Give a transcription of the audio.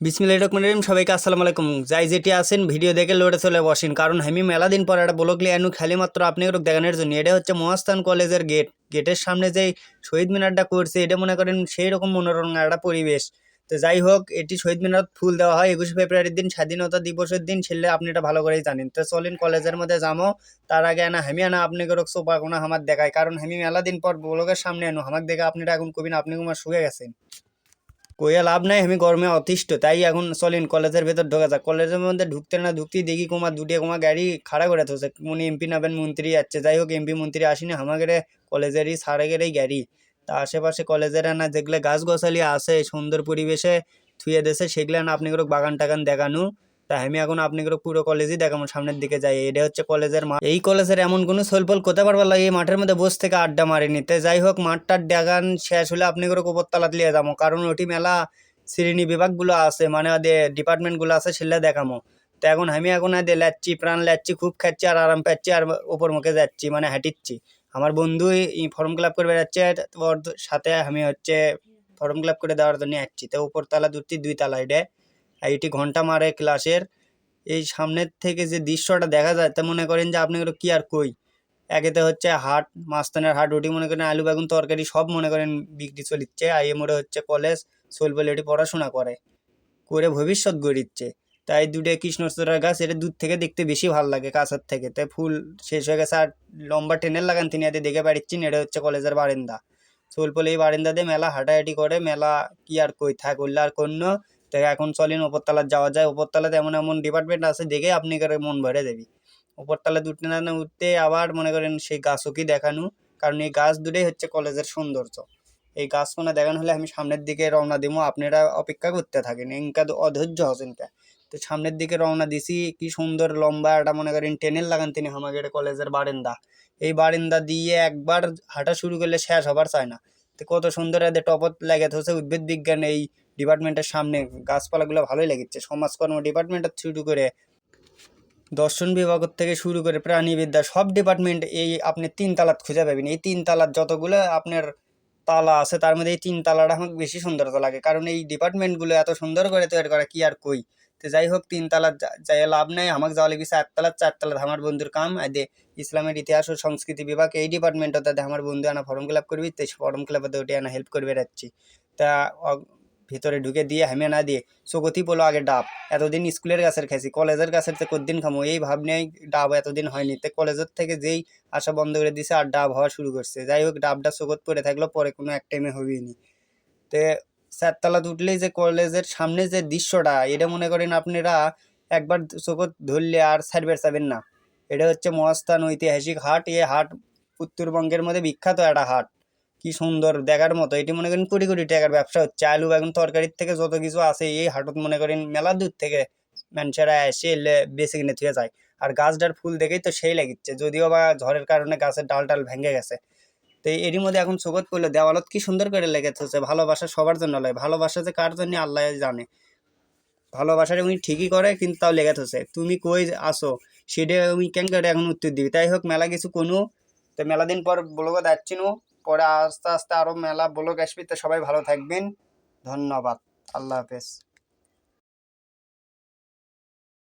বিসমিল্লাহির রহমানির রহিম, সবাইকে আসসালামু আলাইকুম। যাই যেটি আছেন, ভিডিও দেখে লড়ে চলে বসেন। কারণ আমি মেলা দিন পর একটা ব্লক লিয়ে আনু খালি মাত্র আপনি ওরক দেখানোর জন্য। এটা হচ্ছে মহাস্থান কলেজের গেট। গেটের সামনে যেই শহীদ মিনারটা করছে, এটা মনে করেন সেই রকম মনোরম একটা পরিবেশ। তো যাই হোক, এটি শহীদ মিনার ফুল দেওয়া হয়। একুশে ফেব্রুয়ারির দিন স্বাধীনতা দিবসের দিন ছেলে আপনি এটা ভালো করেই জানেন। তো চলেন কলেজের মধ্যে যাব তার আগে না আমি আনা আপনি করক সোপা কোনো আমার দেখায়। কারণ আমি মেলা দিন পর ব্লকের সামনে আনো। আমাকে দেখে আপনারা এখন কবিন, আপনি কুমার শুয়ে গেছেন। কইয়া লাভ নাই, আমি গরমে অতিষ্ঠ। তাই এখন চলেন কলেজের ভেতর ঢোকা যাক। কলেজের মধ্যে ঢুকতে না ঢুকতেই দেখি কুমার দুটি কোমা গাড়ি খাড়া করে থাকছে মনে এমপি নাবেন মন্ত্রী যাচ্ছে যাই হোক, এমপি মন্ত্রী আসেনি আমাদের কলেজেরই সারেগেরই গাড়ি। তা আশেপাশে কলেজের না যেগুলো গাছ গছালি আছে, সুন্দর পরিবেশে থুয়ে দেশে সেগুলো না আপনি বাগান টাগান দেখানো। তা আমি এখন আপনি করে পুরো কলেজই দেখাবো, সামনের দিকে যাই। এটা হচ্ছে কলেজের মাঠ। এই কলেজের এমন কোনো সলফল কোথা পারবার লাগে? এই মাঠের মধ্যে বসে থেকে আড্ডা মারিনি তাই যাই হোক মাঠটার দেখান, শেষ হলে আপনি করে উপরতলাত লিয়ে যাব। কারণ ওটি মেলা শ্রেণি বিভাগগুলো আছে মানে ওদের ডিপার্টমেন্টগুলো আছে, সেগুলো দেখামো তো এখন আমি এখন আদে লাচ্ছি প্রাণ লাচ্ছি খুব খাচ্ছি আর আরাম পাচ্ছি আর ওপর মুখে যাচ্ছি মানে হাঁটিচ্ছি। আমার বন্ধু ফর্ম ফিল আপ করে বেড়াচ্ছে, ওর সাথে আমি হচ্ছে ফর্ম ফিল আপ করে দেওয়ার জন্য যাচ্ছি তো উপরতলা দুটি দুই তলা এটা এটি ঘণ্টা মারে ক্লাসের। এই সামনের থেকে যে দৃশ্যটা দেখা যায়, তা মনে করেন যে আপনি কি আর কই? একেতে হচ্ছে হাট মাস্তানের হাট ওটি মনে করেন, আলু বেগুন তরকারি, সব মনে করেন বিক্রি চলিচ্ছে। আর এ মোড়ে হচ্ছে কলেজ সোলবলে এটি পড়াশোনা করে। করে ভবিষ্যৎ গড়িচ্ছে। তাই দুটো কৃষ্ণচূড়ার গাছ, এটা দূর থেকে দেখতে বেশি ভালো লাগে কাছের থেকে। তাই ফুল শেষ হয়ে গেছে আর লম্বা ট্রেনের লাগান তিনি, এতে দেখে পারিচ্ছেন এটা হচ্ছে কলেজের বারান্দা। সোলপলে এই বারান্দা দিয়ে মেলা হাঁটাহাঁটি করে, মেলা কি আর কই থাক আর কন্য তো এখন চলেন ওপরতলার যাওয়া যায়। ওপরতলাতে এমন এমন ডিপার্টমেন্ট আছে, দেখে আপনি করে মন ভরে দেবি উপরতলাতে উঠতে না উঠতে আবার মনে করেন সেই গাছও কি দেখানো, কারণ এই গাছ দুটোই হচ্ছে কলেজের সৌন্দর্য। এই গাছগুলো দেখানো হলে আমি সামনের দিকে রওনা দিব আপনারা অপেক্ষা করতে থাকেন। এনকা তো অধৈর্য হচ্ছেন কে? তো সামনের দিকে রওনা দিছি, কি সুন্দর লম্বা একটা মনে করেন ট্রেনের লাগান তিনি আমাদের কলেজের বারেন্দা। এই বারেন্দা দিয়ে একবার হাঁটা শুরু করলে শেষ হবার চায় না। তো কত সুন্দর এদের টপত লেগে হচ্ছে উদ্ভিদ বিজ্ঞান এই ডিপার্টমেন্টের সামনে গাছপালাগুলো ভালোই লেগেছে সমাজকর্ম ডিপার্টমেন্টের শুরু করে দর্শন বিভাগ থেকে শুরু করে প্রাণীবিদ্যা সব ডিপার্টমেন্ট এই আপনি তিন তালাত খুঁজে পাবেন। এই তিন তালাত যতগুলো আপনার তালা আছে, তার মধ্যে এই তিন তালাটা আমাকে বেশি সুন্দরতা লাগে। কারণ এই ডিপার্টমেন্টগুলো এত সুন্দর করে তৈরি করা, কি আর কই? তো যাই হোক তিন তালা যাই লাভ নাই। আমাকে যাওয়া লাগবে চারতলা চারতলা আমার বন্ধুর কাম। আদে ইসলামের ইতিহাস ও সংস্কৃতি বিভাগ, এই ডিপার্টমেন্টটাতে আমার বন্ধু আনা ফর্ম ফিল আপ করবি। তো ফর্ম ফিল আপে ওটি আনা হেল্প করবে যাচ্ছি তা ভিতরে ঢুকে দিয়ে হেমে না দিয়ে চকতি পোলো আগে ডাব। এতদিন স্কুলের গাছের খাইছি, কলেজের গাছের তো কদিন খামো? এই ভাব নিয়ে ডাব এতদিন হয়নি। তো কলেজের থেকে যেই আসা বন্ধ করে দিছে, আর ডাব হওয়া শুরু করছে। যাই হোক, ডাবটা চকত পড়ে থাকল পরে কোনো এক টাইমে হবেই নি। তে চারতলা উঠলেই যে কলেজের সামনে যে দৃশ্যটা, এটা মনে করেন আপনারা একবার চোখত ধরলে আর ছাড়বে চাবেন না। এটা হচ্ছে মহাস্থান ঐতিহাসিক হাট এই হাট উত্তরবঙ্গের মধ্যে বিখ্যাত একটা হাট। কি সুন্দর দেখার মতো, এটি মনে করেন কোটি কোটি টাকার ব্যবসা হচ্ছে। আলু, বেগুন, তরকারির থেকে যত কিছু আছে, এই হাটত মনে করেন মেলা দূর থেকে মানুষেরা এসে বেছে কিনে থুয়ে যায়। আর গাছটার ফুল দেখেই তো সেই লাগিচ্ছে, যদিও বা ঝড়ের কারণে গাছের ডাল টাল ভেঙে গেছে। তো এরই মধ্যে এখন চোখত পড়ল দেওয়ালত কি সুন্দর করে লেগেছে ভালোবাসা সবার জন্য লয়, ভালোবাসা যে কার জন্য আল্লাহ জানে। ভালোবাসাটা উনি ঠিকই করে, কিন্তু তাও লেগে থাকছে তুমি কই আসো? সেটা উনি কেন করে এখন উত্তর দিবি? তাই হোক, মেলা কিছু কোনো। তো মেলা দিন পর ব্লগও যাচ্ছি পরে আস্তে আস্তে আরও মেলা ব্লগ আসবি। তো সবাই ভালো থাকবেন। ধন্যবাদ। আল্লাহ হাফেজ।